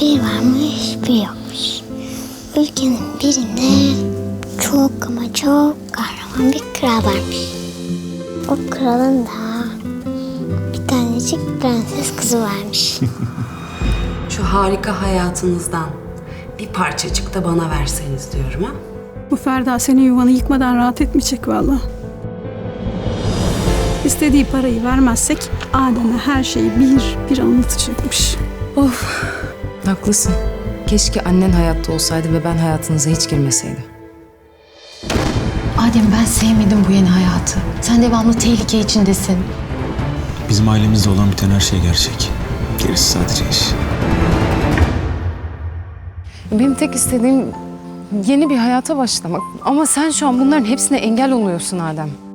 Bir varmış bir yokmuş. Ülkenin birinde çok ama çok kahraman bir kral varmış. O kralın da bir tanecik prenses kızı varmış. Şu harika hayatınızdan bir parçacık da bana verseniz diyorum ha. Bu Ferda senin yuvanı yıkmadan rahat etmeyecek vallahi. İstediği parayı vermezsek Adem'e her şeyi bir bir anlatacakmış. Haklısın. Keşke annen hayatta olsaydı ve ben hayatınıza hiç girmeseydim. Adem ben sevmedim bu yeni hayatı. Sen devamlı tehlike içindesin. Bizim ailemizde olan biten her şey gerçek. Gerisi sadece iş. Benim tek istediğim yeni bir hayata başlamak. Ama sen şu an bunların hepsine engel oluyorsun Adem.